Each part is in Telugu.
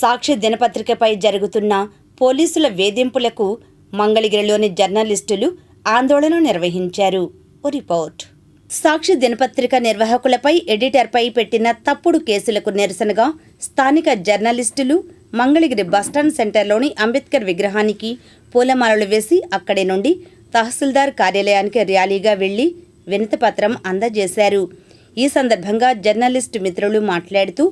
సాక్షి దినపత్రికపై జరుగుతున్న పోలీసుల వేధింపులకు మంగళగిరిలోని జర్నలిస్టులు ఆందోళన నిర్వహించారు. రిపోర్ట్. సాక్షి దినపత్రిక నిర్వాహకులపై ఎడిటర్పై పెట్టిన తప్పుడు కేసులకు నిరసనగా స్థానిక జర్నలిస్టులు మంగళగిరి బస్టాండ్ సెంటర్లోని అంబేద్కర్ విగ్రహానికి పూలమాలలు వేసి అక్కడి నుండి తహసీల్దార్ కార్యాలయానికి ర్యాలీగా వెళ్ళి వినతిపత్రం అందజేశారు. ఈ సందర్భంగా జర్నలిస్టు మిత్రులు మాట్లాడుతూ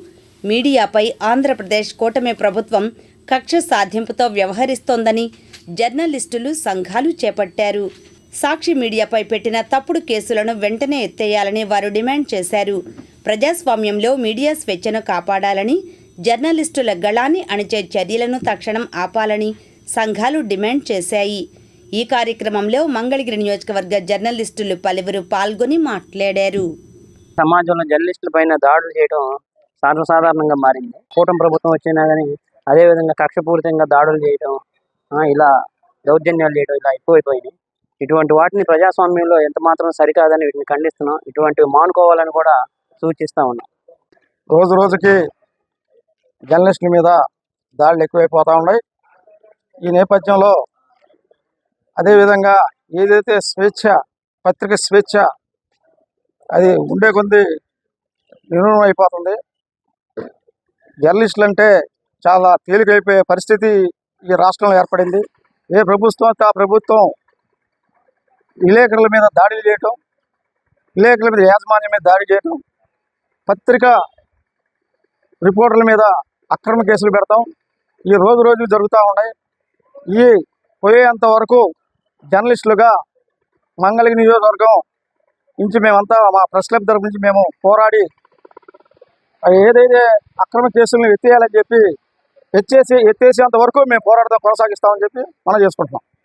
మీడియాపై ఆంధ్రప్రదేశ్ కూటమి ప్రభుత్వం కక్ష సాధింపుతో వ్యవహరిస్తోందని జర్నలిస్టులు సంఘాలు చేపట్టారు. సాక్షి మీడియాపై పెట్టిన తప్పుడు కేసులను వెంటనే ఎత్తేయాలని వారు డిమాండ్ చేశారు. ప్రజాస్వామ్యంలో మీడియా స్వేచ్ఛను కాపాడాలని జర్నలిస్టుల గళాన్ని అణిచే చర్యలను తక్షణం ఆపాలని సంఘాలు డిమాండ్ చేశాయి. ఈ కార్యక్రమంలో మంగళగిరి నియోజకవర్గ జర్నలిస్టులు పలువురు పాల్గొని మాట్లాడారు. సమాజంలో జర్నలిస్టుల పైన దాడులు చేయడం సర్వసాధారణంగా మారింది. కూటమి ప్రభుత్వం వచ్చినా కానీ అదే విధంగా కక్షపూరితంగా దాడులు చేయడం ఇలా దౌర్జన్యాలు చేయడం ఇలా ఎక్కువైపోయినాయి. ఇటువంటి వాటిని ప్రజాస్వామ్యంలో ఎంత మాత్రం సరికాదని వీటిని ఖండిస్తున్నాం. ఇటువంటివి మానుకోవాలని కూడా సూచిస్తూ ఉన్నాం. రోజు రోజుకి జర్నలిస్టుల మీద దాడులు ఎక్కువైపోతూ ఉన్నాయి. ఈ నేపథ్యంలో అదేవిధంగా ఏదైతే స్వేచ్ఛ పత్రిక స్వేచ్ఛ అది ఉండే కొద్ది నిర్మూలన అయిపోతుంది జర్నలిస్టులు అంటే చాలా తేలికైపోయే పరిస్థితి ఈ రాష్ట్రంలో ఏర్పడింది. ఏ ప్రభుత్వం అయితే ఆ ప్రభుత్వం విలేకరుల మీద దాడులు చేయటం విలేకరుల మీద యాజమాన్యం మీద దాడి చేయటం పత్రిక రిపోర్టర్ల మీద అక్రమ కేసులు పెడతాం. ఈ రోజు రోజు జరుగుతూ ఉన్నాయి. ఈ పోయేంత వరకు జర్నలిస్టులుగా మంగళగిరి నియోజకవర్గం నుంచి మేమంతా మా ప్రెస్ క్లబ్ తరపు నుంచి మేము పోరాడి ఏదైతే అక్రమ కేసులను ఎత్తేయాలని చెప్పి ఎత్తేసి ఎత్తేసేంత వరకు మేము పోరాటంతో కొనసాగిస్తామని చెప్పి మనం చేసుకుంటున్నాం.